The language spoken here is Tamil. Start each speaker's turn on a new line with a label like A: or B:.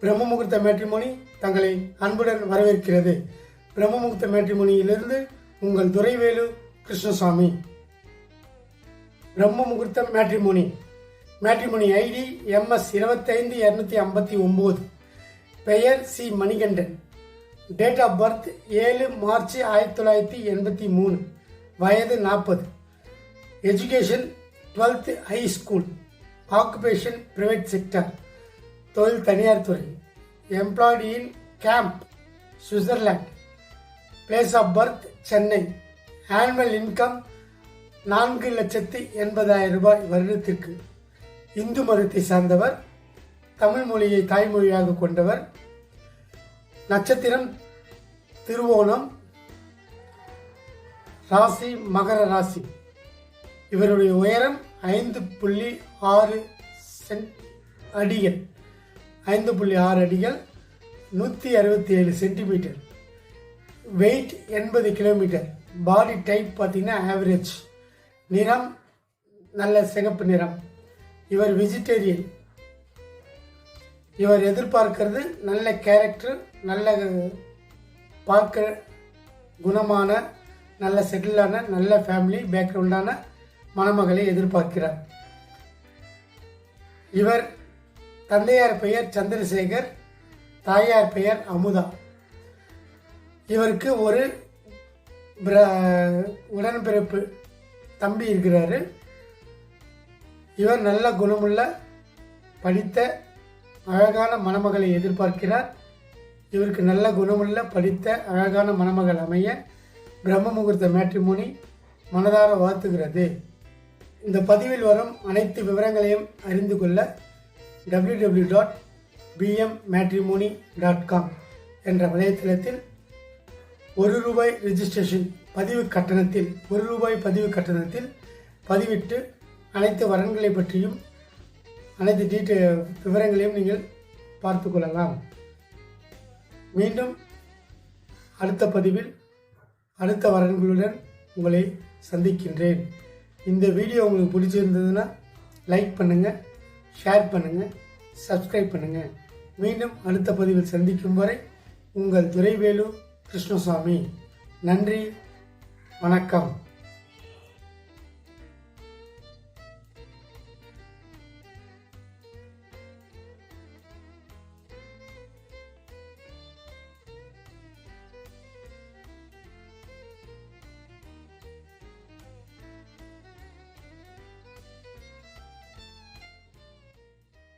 A: பிரம்ம முகூர்த்த மேட்ரிமோனி தங்களை அன்புடன் வரவேற்கிறது. பிரம்ம முகூர்த்த மேட்ரிமோனியிலிருந்து உங்கள் துரைவேலு கிருஷ்ணசாமி. பிரம்ம முகூர்த்த மேட்ரிமோனி. மேட்ரிமோனி ஐடி எம்எஸ் இருபத்தைந்து இரநூத்தி ஐம்பத்தி ஒம்பது. பெயர் C Manikandan. Date of birth ஏழு மார்ச் ஆயிரத்தி தொள்ளாயிரத்தி எண்பத்தி மூணு. வயது நாற்பது. Education twelfth high school occupation private sector தொழில் தனியார் துறை employed in camp Switzerland place of birth Chennai annual income நான்கு லட்சத்தி எண்பதாயிரம் ரூபாய் வருடத்திற்கு. இந்து மதத்தை சார்ந்தவர் தமிழ் மொழியை தாய்மொழியாக கொண்டவர். நட்சத்திரம் திருவோணம் ராசி மகர ராசி. இவருடைய உயரம் ஐந்து புள்ளி ஆறு சென்ட் அடிகள் ஐந்து புள்ளி ஆறு அடிகள் நூற்றி அறுபத்தி ஏழு சென்டிமீட்டர் வெயிட் எண்பது கிலோமீட்டர் பாடி டைப் பார்த்திங்கன்னா ஆவரேஜ் நிறம் நல்ல சிகப்பு நிறம். இவர் வெஜிடேரியன் இவர் எதிர்பார்க்கிறது நல்ல கேரக்டர் நல்ல பார்க்க குணமான நல்ல செட்டிலான நல்ல ஃபேமிலி பேக்ரவுண்டான மணமகளை எதிர்பார்க்கிறார். இவர் தந்தையார் பெயர் சந்திரசேகர் தாயார் பெயர் அமுதா. இவருக்கு ஒரு உடன்பிறப்பு தம்பி இருக்கிறாரு. இவர் நல்ல குணமுள்ள படித்த அழகான மணமகளை எதிர்பார்க்கிறார். இவருக்கு நல்ல குணமுள்ள படித்த அழகான மணமகள் அமைய பிரம்ம முகூர்த்த மேட்ரிமோனி மனதார வாழ்த்துகிறது. இந்த பதிவில் வரும் அனைத்து விவரங்களையும் அறிந்து கொள்ள W W dot PM matrimony dot com என்ற வலைத்தளத்தில் ஒரு ரூபாய் ரிஜிஸ்ட்ரேஷன் பதிவு கட்டணத்தில் ஒரு ரூபாய் பதிவு கட்டணத்தில் பதிவிட்டு அனைத்து வரன்களை பற்றியும் அனைத்து டீட்டெ விவரங்களையும் நீங்கள் பார்த்து கொள்ளலாம். மீண்டும் அடுத்த பதிவில் அடுத்த வரன்களுடன் உங்களை சந்திக்கின்றேன். இந்த வீடியோ உங்களுக்கு பிடிச்சிருந்ததுன்னா லைக் பண்ணுங்கள் ஷேர் பண்ணுங்கள் சப்ஸ்கிரைப் பண்ணுங்கள் மீண்டும் அடுத்த பதிவில் சந்திக்கும் வரை உங்கள் துறைவேலு கிருஷ்ணசாமி. நன்றி வணக்கம்.